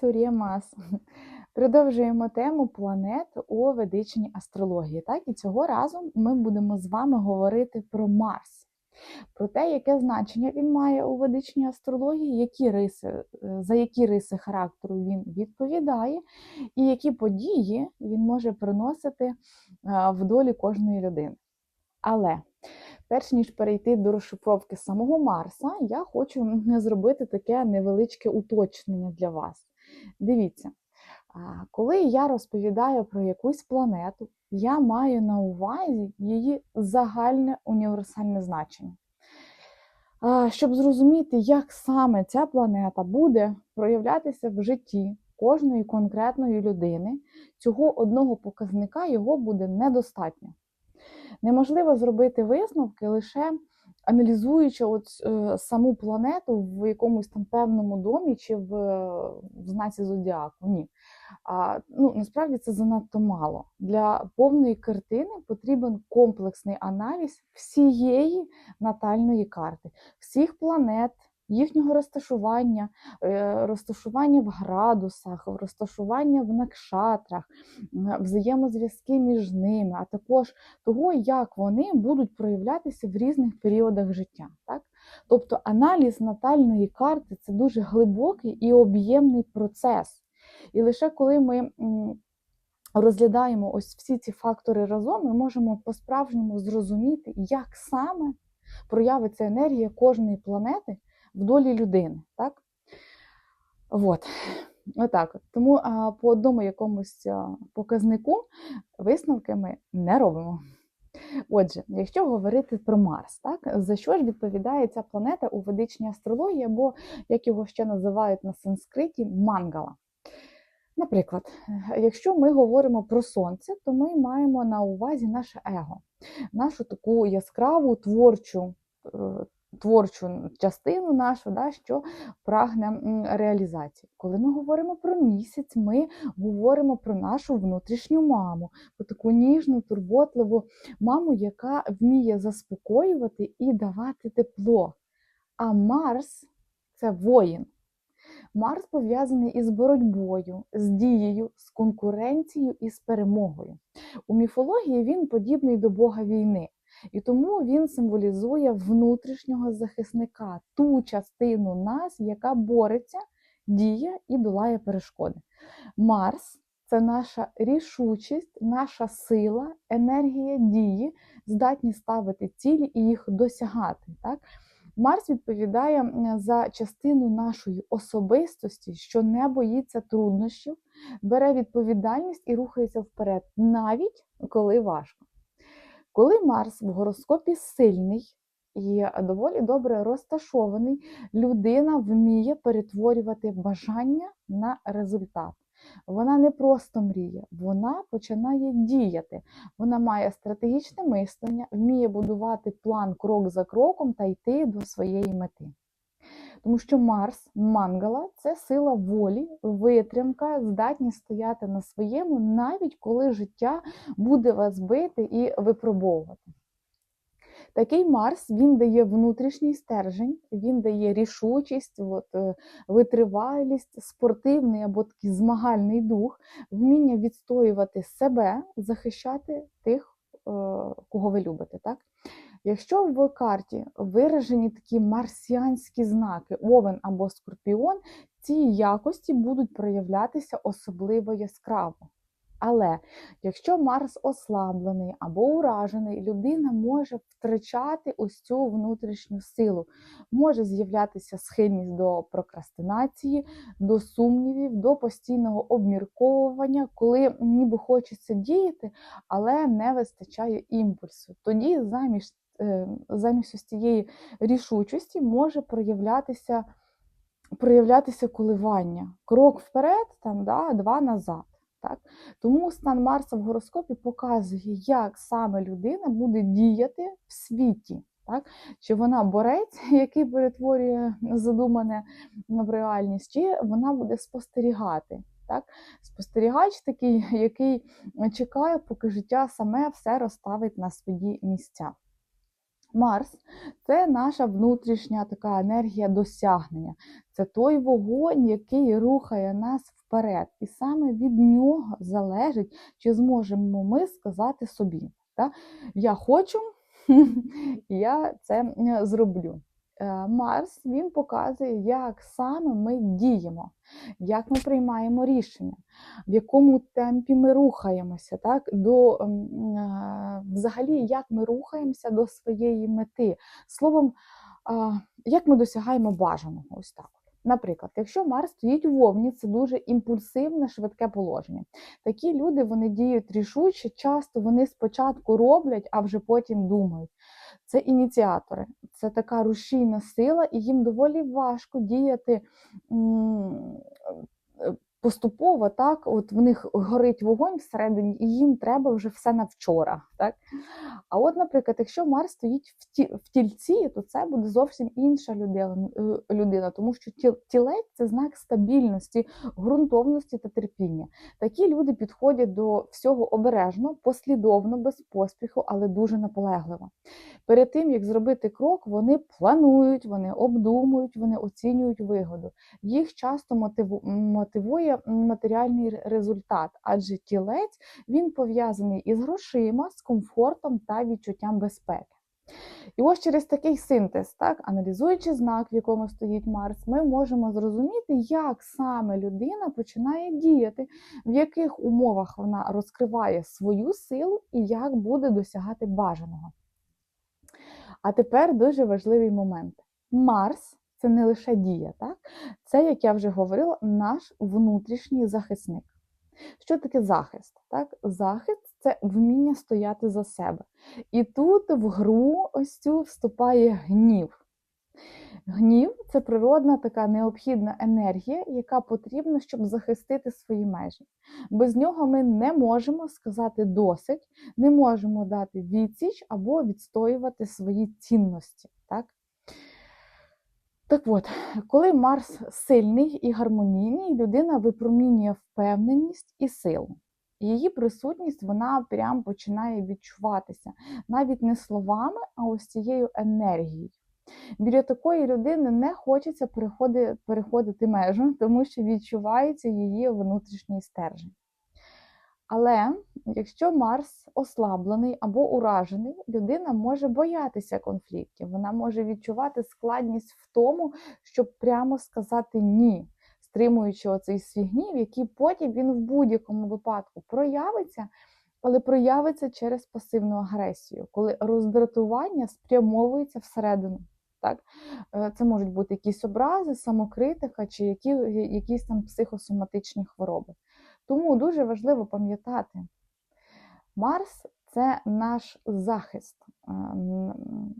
Цурємас. Продовжуємо тему планет у ведичній астрології. Так, і цього разу ми будемо з вами говорити про Марс, про те, яке значення він має у ведичній астрології, які риси, е, за які риси характеру він відповідає, і які події він може приносити е, в долі кожної людини. Але перш ніж перейти до розшифровки самого Марса, я хочу зробити таке невеличке уточнення для вас. Дивіться, коли я розповідаю про якусь планету, я маю на увазі її загальне універсальне значення. Щоб зрозуміти, як саме ця планета буде проявлятися в житті кожної конкретної людини, цього одного показника його буде недостатньо. Неможливо зробити висновки лише аналізуючи от, е, саму планету в якомусь там певному домі чи в, в знаці зодіаку. Ні. А, ну, Насправді це занадто мало. Для повної картини потрібен комплексний аналіз всієї натальної карти, всіх планет їхнього розташування, е, розташування в градусах, розташування в накшатрах, взаємозв'язки між ними, а також того, як вони будуть проявлятися в різних періодах життя. Так? Тобто аналіз натальної карти це дуже глибокий і об'ємний процес. І лише коли ми розглядаємо ось всі ці фактори разом, ми можемо по-справжньому зрозуміти, як саме проявиться енергія кожної планети в долі людини. Так? От. Отак. Тому а, по одному якомусь а, показнику висновки ми не робимо. Отже, якщо говорити про Марс, так, за що ж відповідає ця планета у ведичній астрології, або, як його ще називають на санскриті, мангала. Наприклад, якщо ми говоримо про сонце, то ми маємо на увазі наше его, нашу таку яскраву творчу е, творчу частину нашу, да, що прагне реалізації. Коли ми говоримо про місяць, ми говоримо про нашу внутрішню маму, про таку ніжну, турботливу маму, яка вміє заспокоювати і давати тепло. А Марс це воїн. Марс пов'язаний із боротьбою, з дією, з конкуренцією і з перемогою. У міфології він подібний до Бога війни. І тому він символізує внутрішнього захисника, ту частину нас, яка бореться, діє і долає перешкоди. Марс це наша рішучість, наша сила, енергія дії, здатні ставити цілі і їх досягати. Так? Марс відповідає за частину нашої особистості, що не боїться труднощів, бере відповідальність і рухається вперед, навіть коли важко. Коли Марс в гороскопі сильний і доволі добре розташований, людина вміє перетворювати бажання на результат. Вона не просто мріє, вона починає діяти. Вона має стратегічне мислення, вміє будувати план крок за кроком та йти до своєї мети. Тому що Марс, мангала це сила волі, витримка, здатність стояти на своєму, навіть коли життя буде вас бити і випробовувати. Такий Марс він дає внутрішній стержень, він дає рішучість, от, е, витривалість, спортивний або такий змагальний дух, вміння відстоювати себе, захищати тих, е, кого ви любите. Так? Якщо в карті виражені такі марсіанські знаки, овен або скорпіон, ці якості будуть проявлятися особливо яскраво. Але якщо Марс ослаблений або уражений, людина може втрачати ось цю внутрішню силу, може з'являтися схильність до прокрастинації, до сумнівів, до постійного обмірковування, коли ніби хочеться діяти, але не вистачає імпульсу. Тоді замість замість ось цієї рішучості може проявлятися проявлятися коливання. Крок вперед, там, да, два назад. Так? Тому стан Марса в гороскопі показує, як саме людина буде діяти в світі. Так? Чи вона борець, який перетворює задумане в реальність, чи вона буде спостерігати. Так? Спостерігач такий, який чекає, поки життя саме все розставить на свої місця. Марс це наша внутрішня така енергія досягнення. Це той вогонь, який рухає нас вперед. І саме від нього залежить, чи зможемо ми сказати собі: так? Я хочу, я це е, зроблю. Е, Марс він показує, як саме ми діємо, як ми приймаємо рішення, в якому темпі ми рухаємося, так, до ем, е, взагалі, як ми рухаємося до своєї мети. Словом, як ми досягаємо бажаного. Ось так. Наприклад, якщо Марс стоїть у вовні, це дуже імпульсивне, швидке положення. Такі люди вони діють рішуче, часто вони спочатку роблять, а вже потім думають. Це ініціатори, це така рушійна сила, і їм доволі важко діяти поступово, так, от в них горить вогонь всередині, і їм треба вже все на вчора. Так? А от, наприклад, якщо Марс стоїть в, ті, в тільці, то це буде зовсім інша людина, е, людина тому що тіл, тілець це знак стабільності, ґрунтовності та терпіння. Такі люди підходять до всього обережно, послідовно, без поспіху, але дуже наполегливо. Перед тим, як зробити крок, вони планують, вони обдумують, вони оцінюють вигоду. Їх часто мотиву- мотивує матеріальний результат, адже тілець він пов'язаний із грошима, з комфортом та відчуттям безпеки. І ось через такий синтез, так, аналізуючи знак, в якому стоїть Марс, ми можемо зрозуміти, як саме людина починає діяти, в яких умовах вона розкриває свою силу і як буде досягати бажаного. А тепер дуже важливий момент. Марс це не лише дія, так? це, як я вже говорила, наш внутрішній захисник. Що таке захист? Так? Захист це вміння стояти за себе. І тут в гру ось цю вступає гнів. Гнів це природна така необхідна енергія, яка потрібна, щоб захистити свої межі. Без нього ми не можемо сказати досить, не можемо дати відсіч або відстоювати свої цінності. Так? Так от, коли Марс сильний і гармонійний, людина випромінює впевненість і силу. Її присутність вона прям починає відчуватися навіть не словами, а ось цією енергією. Біля такої людини не хочеться переходити, переходити межу, тому що відчувається її внутрішній стержень. Але якщо Марс ослаблений або уражений, людина може боятися конфліктів, вона може відчувати складність в тому, щоб прямо сказати ні, стримуючи оцей свій гнів, який потім він в будь-якому випадку проявиться, але проявиться через пасивну агресію, коли роздратування спрямовується всередину. Так? Е, Це можуть бути якісь образи, самокритика чи які, якісь там психосоматичні хвороби. Тому дуже важливо пам'ятати, Марс це наш захист, е,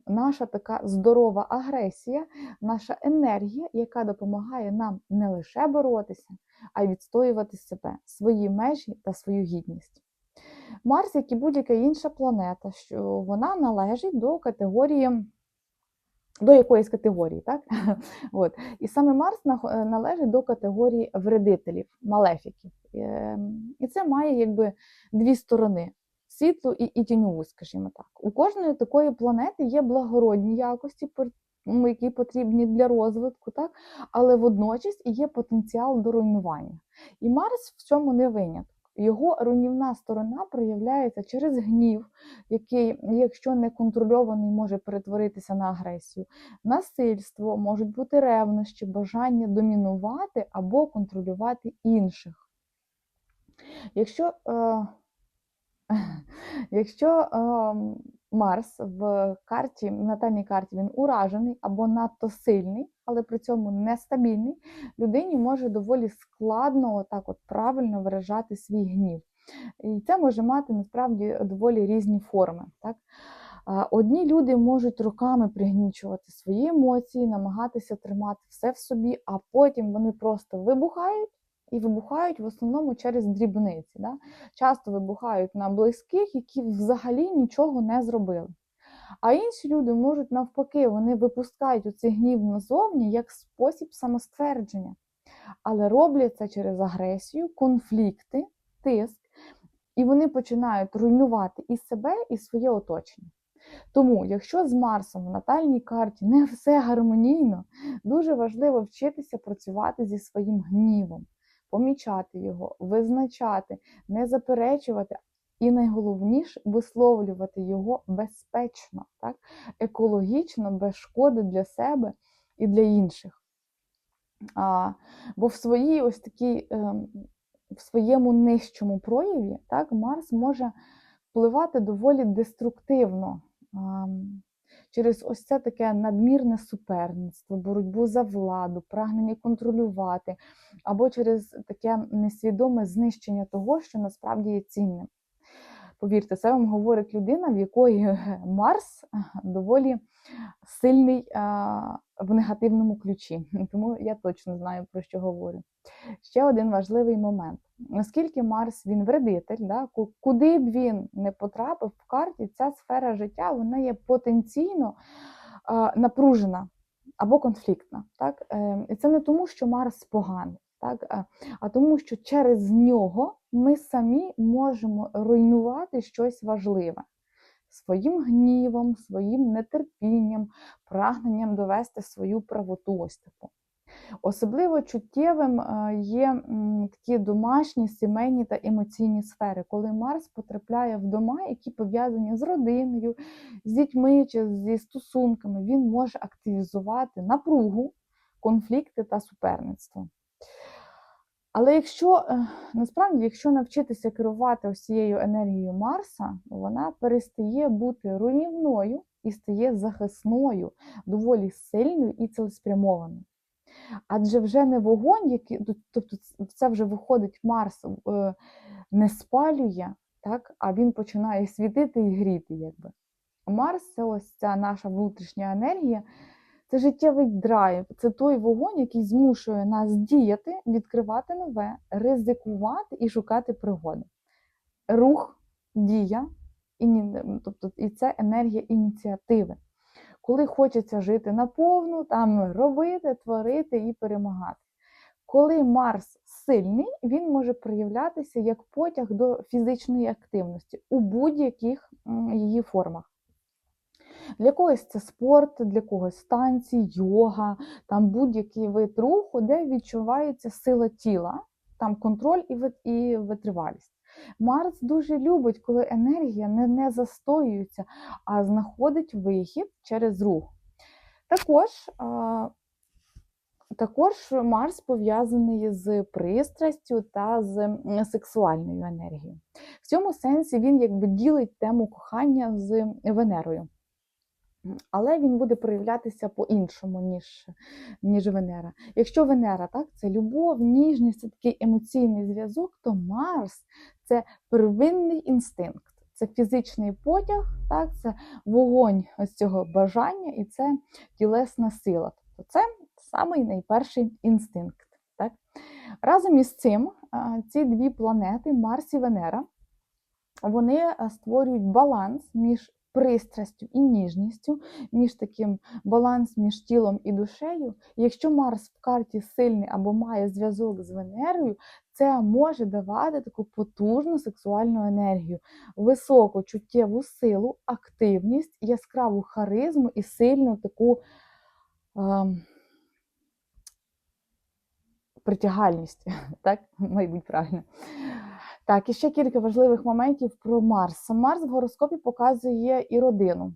наша така здорова агресія, наша енергія, яка допомагає нам не лише боротися, а й відстоювати себе, свої межі та свою гідність. Марс, як і будь-яка інша планета, що вона належить до категорії. До якоїсь категорії, так? От. І саме Марс належить до категорії вредителів, малефіків. Ем, і це має якби дві сторони: світлу і, і тіньову, скажімо так. У кожної такої планети є благородні якості, які потрібні для розвитку, так? але водночас і є потенціал до руйнування. І Марс в цьому не виняток. Його руйнівна сторона проявляється через гнів, який, якщо не контрольований, може перетворитися на агресію, насильство, можуть бути ревнощі, бажання домінувати або контролювати інших. Якщо е, якщо е, Марс в карті, в натальній карті він уражений або надто сильний, але при цьому нестабільний, людині може доволі складно отак от правильно виражати свій гнів. І це може мати насправді доволі різні форми. Так? Одні люди можуть руками пригнічувати свої емоції, намагатися тримати все в собі, а потім вони просто вибухають і вибухають в основному через дрібниці. Да? Часто вибухають на близьких, які взагалі нічого не зробили. А інші люди можуть навпаки, вони випускають оцей гнів назовні як спосіб самоствердження. Але роблять це через агресію, конфлікти, тиск, і вони починають руйнувати і себе, і своє оточення. Тому, якщо з Марсом в натальній карті не все гармонійно, дуже важливо вчитися працювати зі своїм гнівом, помічати його, визначати, не заперечувати, і найголовніше висловлювати його безпечно, так? екологічно, без шкоди для себе і для інших. А, Бо в своїй ось такій, ем, в своєму нижчому прояві так, Марс може впливати доволі деструктивно через ось це таке надмірне суперництво, боротьбу за владу, прагнення контролювати, або через таке несвідоме знищення того, що насправді є цінним. Повірте, це вам говорить людина, в якої Марс доволі сильний в негативному ключі. Тому я точно знаю, про що говорю. Ще один важливий момент. Оскільки Марс він вредитель, да, куди б він не потрапив в карті, ця сфера життя вона є потенційно напружена або конфліктна. Так? Ем, і це не тому, що Марс поганий так? а тому, що через нього ми самі можемо руйнувати щось важливе своїм гнівом, своїм нетерпінням, прагненням довести свою правоту. ось таку. Особливо чуттєвим є такі домашні, сімейні та емоційні сфери, коли Марс потрапляє в дома, які пов'язані з родиною, з дітьми чи зі стосунками, він може активізувати напругу, конфлікти та суперництво. Але якщо е, насправді, якщо навчитися керувати ось цією енергією Марса, вона перестає бути руйнівною і стає захисною, доволі сильною і цілеспрямованою. Адже вже не вогонь, який, тобто це вже виходить Марс, е, не спалює, так, а він починає світити і гріти. якби. Марс це ось ця наша внутрішня енергія. Це життєвий драйв, це той вогонь, який змушує нас діяти, відкривати нове, ризикувати і шукати пригоди. Рух, дія, і, тобто, і це енергія ініціативи. Коли хочеться жити наповну, там робити, творити і перемагати. Коли Марс сильний, він може проявлятися як потяг до фізичної активності у будь-яких її формах. Для когось це спорт, для когось танці, йога, там будь-який вид руху, де відчувається сила тіла, там контроль і витривалість. Марс дуже любить, коли енергія не, не застоюється, а знаходить вихід через рух. Також також Марс пов'язаний з пристрастю та з сексуальною енергією. В цьому сенсі він якби ділить тему кохання з Венерою. Але він буде проявлятися по-іншому, ніж ніж Венера. Якщо Венера так, це любов, ніжність, це такий емоційний зв'язок, то Марс це первинний інстинкт, це фізичний потяг, так, це вогонь ось цього бажання і це тілесна сила. Тобто це самий найперший інстинкт. Так? Разом із цим ці дві планети, Марс і Венера, вони створюють баланс між пристрастю і ніжністю, між таким баланс між тілом і душею. Якщо Марс в карті сильний або має зв'язок з Венерою, це може давати таку потужну сексуальну енергію, високу чуттєву силу, активність, яскраву харизму і сильну таку. Е Притягальність, так, мабуть, правильно. Так, і ще кілька важливих моментів про Марс. Марс в гороскопі показує і родину.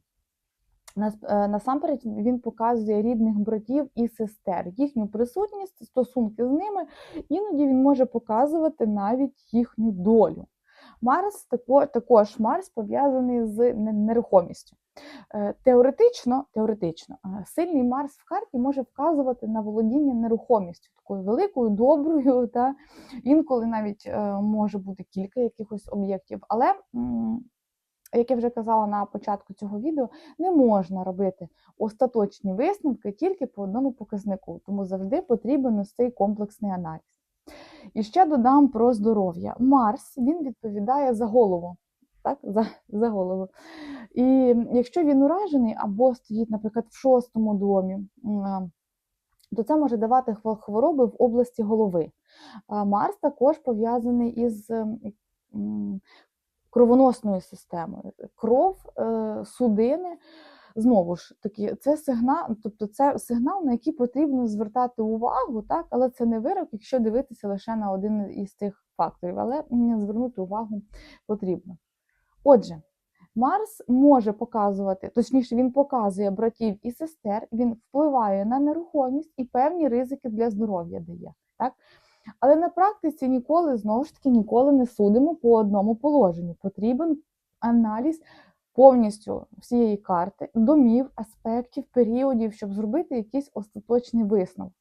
Е, насамперед він показує рідних братів і сестер, їхню присутність, стосунки з ними, іноді він може показувати навіть їхню долю. Марс також Марс пов'язаний з нерухомістю. Е, теоретично теоретично, е, сильний Марс в карті може вказувати на володіння нерухомістю, такою великою, доброю, та інколи навіть е, може бути кілька якихось об'єктів. Але, як я вже казала на початку цього відео, не можна робити остаточні висновки тільки по одному показнику, тому завжди потрібен ось цей комплексний аналіз. І ще додам про здоров'я. Марс він відповідає за голову так, за за голову. І якщо він уражений або стоїть, наприклад, в шостому домі, то це може давати хвороби в області голови. Марс також пов'язаний із кровоносною системою. Кров, е, судини. Знову ж таки, це сигнал, тобто це сигнал, на який потрібно звертати увагу, так, але це не вирок, якщо дивитися лише на один із цих факторів, але звернути увагу потрібно. Отже, Марс може показувати, точніше, він показує братів і сестер, він впливає на нерухомість і певні ризики для здоров'я дає. Так? Але на практиці ніколи, знову ж таки, ніколи не судимо по одному положенню. Потрібен аналіз повністю всієї карти, домів, аспектів, періодів, щоб зробити якийсь остаточний висновок.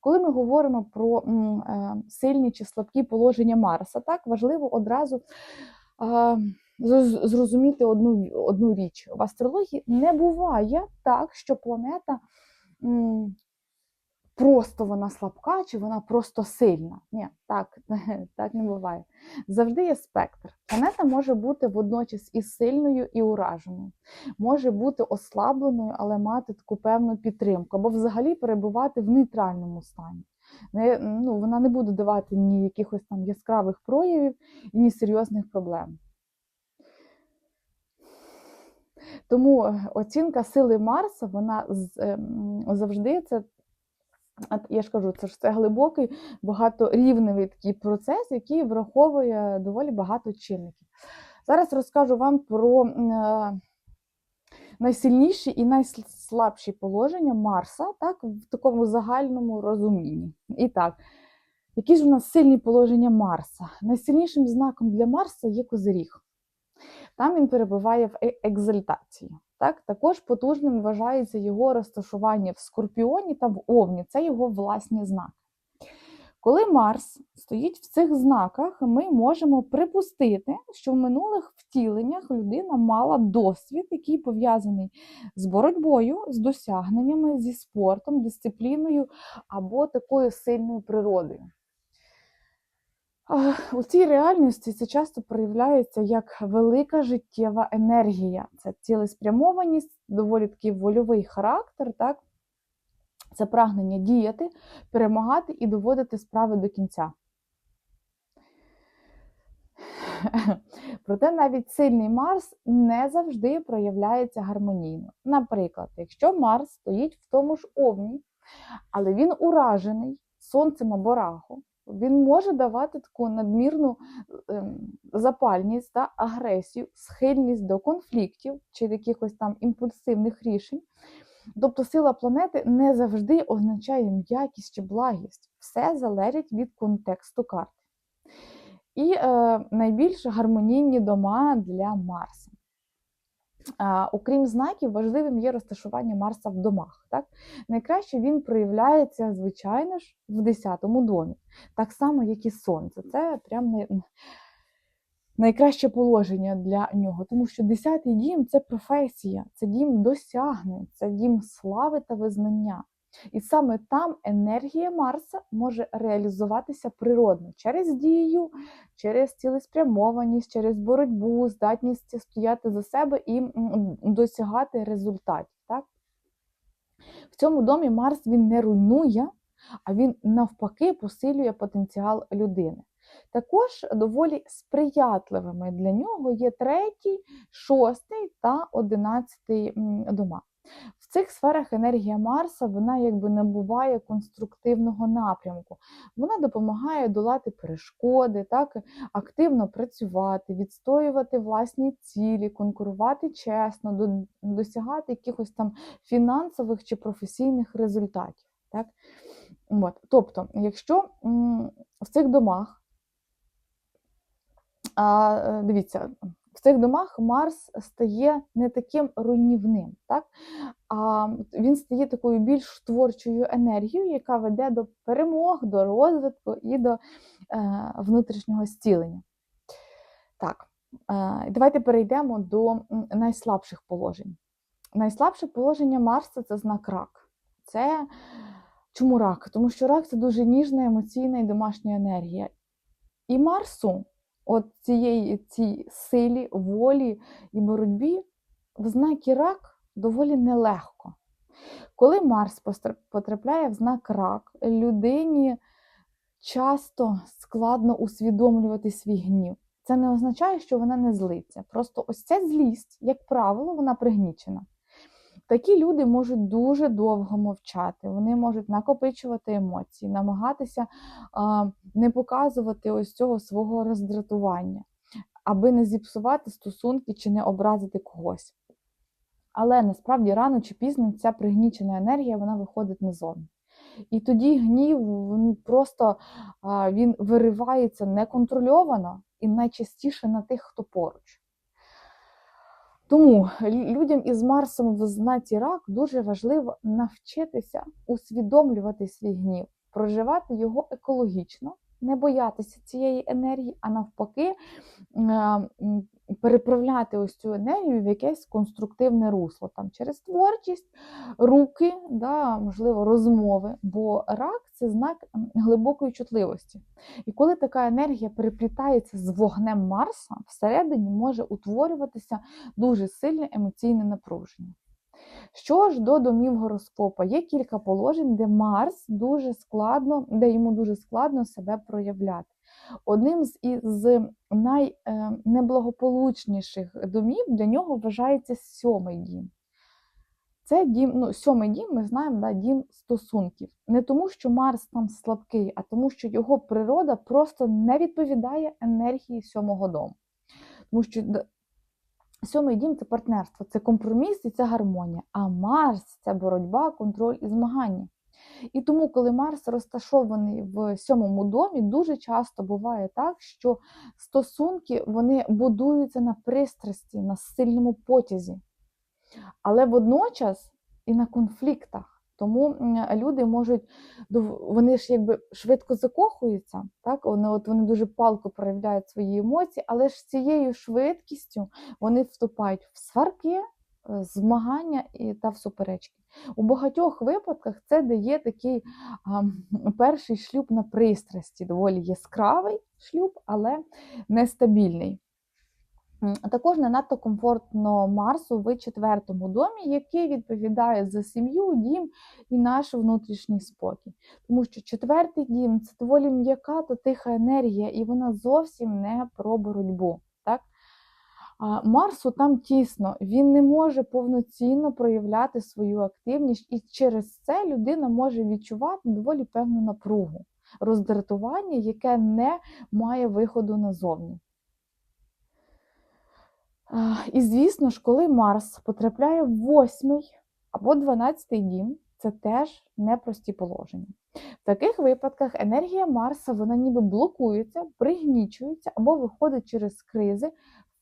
Коли ми говоримо про е, сильні чи слабкі положення Марса, так важливо одразу. зрозуміти одну, одну річ. В астрології не буває так, що планета просто вона слабка, чи вона просто сильна. Ні, так, так не буває. Завжди є спектр. Планета може бути водночас і сильною, і ураженою, може бути ослабленою, але мати таку певну підтримку, або взагалі перебувати в нейтральному стані. Не, ну, вона не буде давати ні якихось там яскравих проявів, ні серйозних проблем. Тому е, оцінка сили Марса, вона ем, завжди це. Я ж кажу, це ж це глибокий, багаторівневий такий процес, який враховує доволі багато чинників. Зараз розкажу вам про е, найсильніші і найслабші положення Марса, так, в такому загальному розумінні. І так, які ж у нас сильні положення Марса? Найсильнішим знаком для Марса є Козиріг. Там він перебуває в е- екзальтації. Так? Також потужним вважається його розташування в Скорпіоні та в Овні. Це його власні знаки. Коли Марс стоїть в цих знаках, ми можемо припустити, що в минулих втіленнях людина мала досвід, який пов'язаний з боротьбою, з досягненнями, зі спортом, дисципліною або такою сильною природою. У цій реальності це часто проявляється як велика життєва енергія. Це цілеспрямованість, доволі такий вольовий характер, так? Це прагнення діяти, перемагати і доводити справи до кінця. Проте навіть сильний Марс не завжди проявляється гармонійно. Наприклад, якщо Марс стоїть в тому ж овні, але він уражений сонцем або раху, він може давати таку надмірну ем, запальність та агресію, схильність до конфліктів чи якихось там імпульсивних рішень. Тобто сила планети не завжди означає м'якість чи благість. Все залежить від контексту карти. І е, найбільш гармонійні дома для Марса. Окрім знаків, важливим є розташування Марса в домах. Так? Найкраще він проявляється, звичайно ж, в 10-му домі, так само, як і Сонце. Це прям найкраще положення для нього, тому що 10-й дім це професія, це дім досягнень, це дім слави та визнання. І саме там енергія Марса може реалізуватися природно через дію, через цілеспрямованість, через боротьбу, здатність стояти за себе і досягати результатів. Так? В цьому домі Марс він не руйнує, а він навпаки посилює потенціал людини. Також доволі сприятливими для нього є третій, шостий та одинадцятий дома. Цих сферах енергія Марса вона якби набуває конструктивного напрямку. Вона допомагає долати перешкоди, так, активно працювати, відстоювати власні цілі, конкурувати чесно, досягати якихось там фінансових чи професійних результатів. Так? От. Тобто, якщо в цих домах, а, дивіться, цих домах Марс стає не таким руйнівним, так? а він стає такою більш творчою енергією, яка веде до перемог, до розвитку і до е, внутрішнього зцілення. Так, е, давайте перейдемо до найслабших положень. Найслабше положення Марса це знак рак. Це чому рак? Тому що рак це дуже ніжна, емоційна і домашня енергія. І Марсу, от цієї цій силі, волі і боротьбі, в знакі рак доволі нелегко. Коли Марс потрапляє в знак рак, людині часто складно усвідомлювати свій гнів. це не означає, що вона не злиться. Просто ось ця злість, як правило, вона пригнічена. Такі люди можуть дуже довго мовчати, вони можуть накопичувати емоції, намагатися а, не показувати ось цього свого роздратування, аби не зіпсувати стосунки чи не образити когось. Але насправді рано чи пізно ця пригнічена енергія вона виходить назовні. І тоді гнів він просто він виривається неконтрольовано і найчастіше на тих, хто поруч. Тому людям із Марсом в знаці рак дуже важливо навчитися усвідомлювати свій гнів, проживати його екологічно, не боятися цієї енергії, а навпаки, переправляти ось цю енергію в якесь конструктивне русло, там через творчість, руки, да, можливо, розмови. Бо рак це знак глибокої чутливості. І коли така енергія переплітається з вогнем Марса, всередині може утворюватися дуже сильне емоційне напруження. Що ж до домів гороскопа, є кілька положень, де Марс дуже складно, де йому дуже складно себе проявляти. Одним з із найнеблагополучніших домів для нього вважається сьомий дім. Це дім, ну, сьомий дім, ми знаємо, да, дім стосунків. Не тому, що Марс там слабкий, а тому, що його природа просто не відповідає енергії сьомого дому. Тому що Сьомий дім це партнерство, це компроміс і це гармонія. А Марс це боротьба, контроль і змагання. І тому, коли Марс розташований в сьомому домі, дуже часто буває так, що стосунки вони будуються на пристрасті, на сильному потязі, але водночас і на конфліктах. Тому люди можуть вони ж якби швидко закохуються, так вони от вони дуже палко проявляють свої емоції, але ж цією швидкістю вони вступають в сварки, е, змагання і та в суперечки. У багатьох випадках це дає такий а, перший шлюб на пристрасті, доволі яскравий шлюб, але нестабільний. Також не надто комфортно Марсу в четвертому домі, який відповідає за сім'ю, дім і наш внутрішній спокій. Тому що четвертий дім це доволі м'яка та тиха енергія, і вона зовсім не про боротьбу. Так? А Марсу там тісно, він не може повноцінно проявляти свою активність, і через це людина може відчувати доволі певну напругу, роздратування, яке не має виходу назовні. І, звісно ж, коли Марс потрапляє в восьмий або дванадцятий дім, це теж непрості положення. В таких випадках енергія Марса вона ніби блокується, пригнічується або виходить через кризи,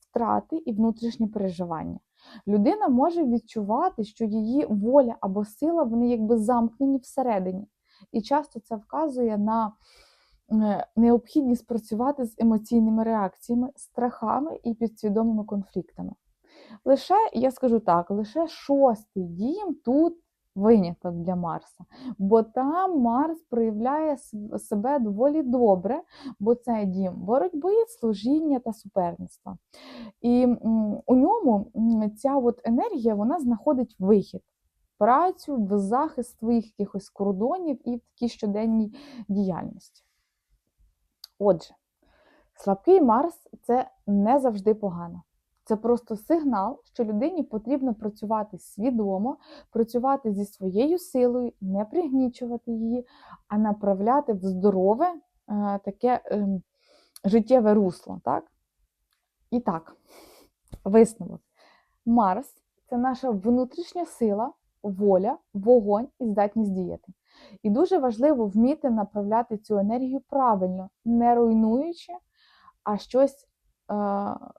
втрати і внутрішні переживання. Людина може відчувати, що її воля або сила вони якби замкнені всередині. І часто це вказує на необхідність працювати з емоційними реакціями, страхами і підсвідомими конфліктами. Лише, я скажу так, лише шостий дім тут виняток для Марса, бо там Марс проявляє себе доволі добре, бо це дім боротьби, служіння та суперництва. І у ньому ця от енергія вона знаходить вихід. Працю в захист своїх якихось кордонів і в такій щоденній діяльності. Отже, слабкий Марс це не завжди погано. Це просто сигнал, що людині потрібно працювати свідомо, працювати зі своєю силою, не пригнічувати її, а направляти в здорове е, таке е, життєве русло. Так? І так, висновок. Марс це наша внутрішня сила, воля, вогонь і здатність діяти. І дуже важливо вміти направляти цю енергію правильно, не руйнуючи, а щось е,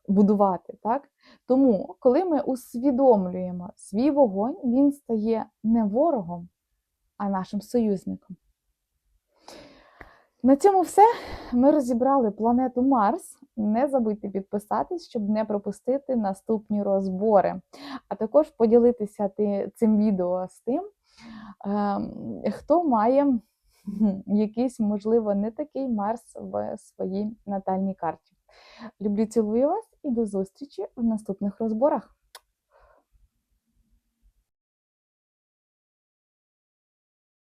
будувати. Так? Тому, коли ми усвідомлюємо свій вогонь, він стає не ворогом, а нашим союзником. На цьому все. Ми розібрали планету Марс. Не забудьте підписатись, щоб не пропустити наступні розбори. А також поділитися цим відео з тим, ем, хто має якийсь, можливо, не такий Марс в своїй натальній карті. Люблю, цілую вас і до зустрічі в наступних розборах.